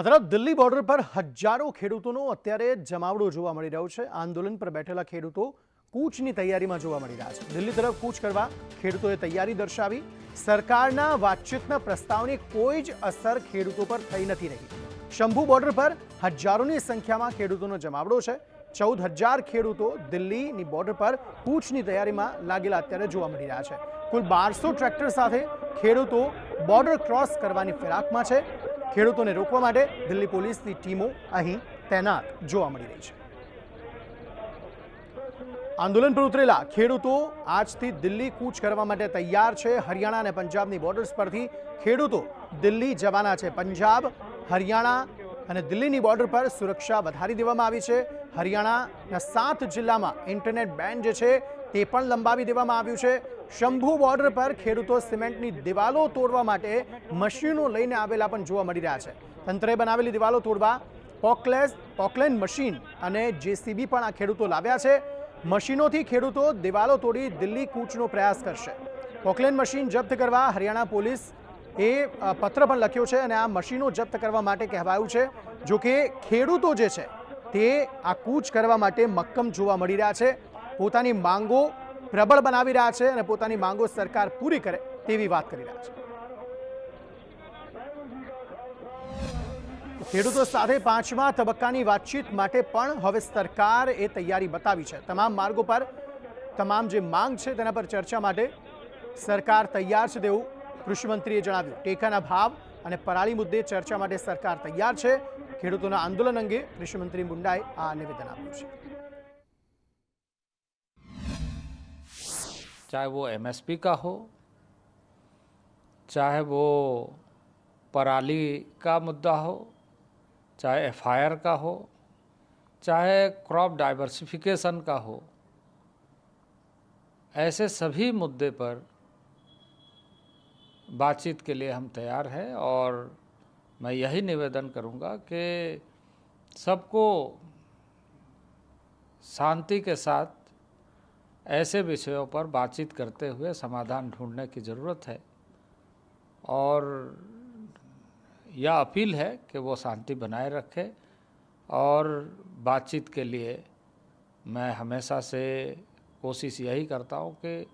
આ તરફ દિલ્હી બોર્ડર પર હજારો ખેડૂતોનો અત્યારે જમાવડો જોવા મળી રહ્યો છે. આંદોલન પર બેઠેલા ખેડૂતો કૂચની તૈયારીમાં જોવા મળી રહ્યા છે. દિલ્હી તરફ કૂચ કરવા ખેડૂતોએ તૈયારી દર્શાવી. સરકારના વાતચીતના પ્રસ્તાવની કોઈ જ અસર ખેડૂતો પર થઈ નથી રહી. શંભુ બોર્ડર પર હજારોની સંખ્યામાં ખેડૂતોનો જમાવડો છે. ચૌદ હજાર ખેડૂતો દિલ્હીની બોર્ડર પર કૂચની તૈયારીમાં લાગેલા અત્યારે જોવા મળી રહ્યા છે. કુલ બારસો ટ્રેક્ટર સાથે ખેડૂતો બોર્ડર ક્રોસ કરવાની ફિરાકમાં છે. ખેડૂતોને રોકવા માટે દિલ્હી પોલીસની ટીમો અહીં તૈનાત જોવા મળી રહી છે. આંદોલન પર ઉતરેલા ખેડૂતો આજથી દિલ્હી કૂચ કરવા માટે તૈયાર છે. હરિયાણા અને પંજાબની બોર્ડર્સ પરથી ખેડૂતો દિલ્હી જવાના છે. પંજાબ, હરિયાણા અને દિલ્હીની બોર્ડર પર સુરક્ષા વધારી દેવામાં આવી છે. હરિયાણાના સાત જિલ્લામાં ઇન્ટરનેટ બેન જે છે તે પણ લંબાવી દેવામાં આવ્યું છે. શંભુ બોર્ડર પર ખેડૂતો સિમેન્ટની દિવાલો તોડવા માટે મશીનો લઈને આવેલા પણ જોવા મળી રહ્યા છે. તંત્રે બનાવેલી દિવાલો તોડવા પોકલેસ, પોકલેન મશીન અને જેસીબી પણ આ ખેડૂતો લાવ્યા છે. મશીનોથી ખેડૂતો દિવાલો તોડી દિલ્હી કૂચનો પ્રયાસ કરશે. પોકલેન મશીન જપ્ત કરવા હરિયાણા પોલીસ એ પત્ર પણ લખ્યો છે અને આ મશીનો જપ્ત કરવા માટે કહેવાયું છે જો કે ખેડૂતો જે છે તે આ કૂચ કરવા માટે મક્કમ જોવા મળી રહ્યા છે. પોતાની માંગો પ્રબળ બનાવી રહ્યા છે અને પોતાની માંગો સરકાર પૂરી કરે તેવી વાત કરી રહ્યા છે. ખેડૂતો સાથે પાંચમા તબક્કાની વાતચીત માટે પણ હવે સરકાર એ તૈયારી બતાવી છે. તમામ માર્ગો પર તમામ જે માંગ છે તેના પર ચર્ચા માટે સરકાર તૈયાર છે તેવું કૃષિમંત્રીએ જણાવ્યું. ટેકાના ભાવ અને પરાળી મુદ્દે ચર્ચા માટે સરકાર તૈયાર છે. ખેડૂતોના આંદોલન અંગે કૃષિમંત્રી મુંડાએ આ નિવેદન આપ્યું છે. चाहे वो एमएसपी का हो, चाहे वो पराली का मुद्दा हो, चाहे एफआईआर का हो, चाहे क्रॉप डाइवर्सिफिकेशन का हो, ऐसे सभी मुद्दे पर बातचीत के लिए हम तैयार हैं और मैं यही निवेदन करूँगा कि सबको शांति के साथ ऐसे विषयों पर बातचीत करते हुए समाधान ढूँढने की ज़रूरत है। और यह अपील है कि वो शांति बनाए रखे और बातचीत के लिए मैं हमेशा से कोशिश यही करता हूँ कि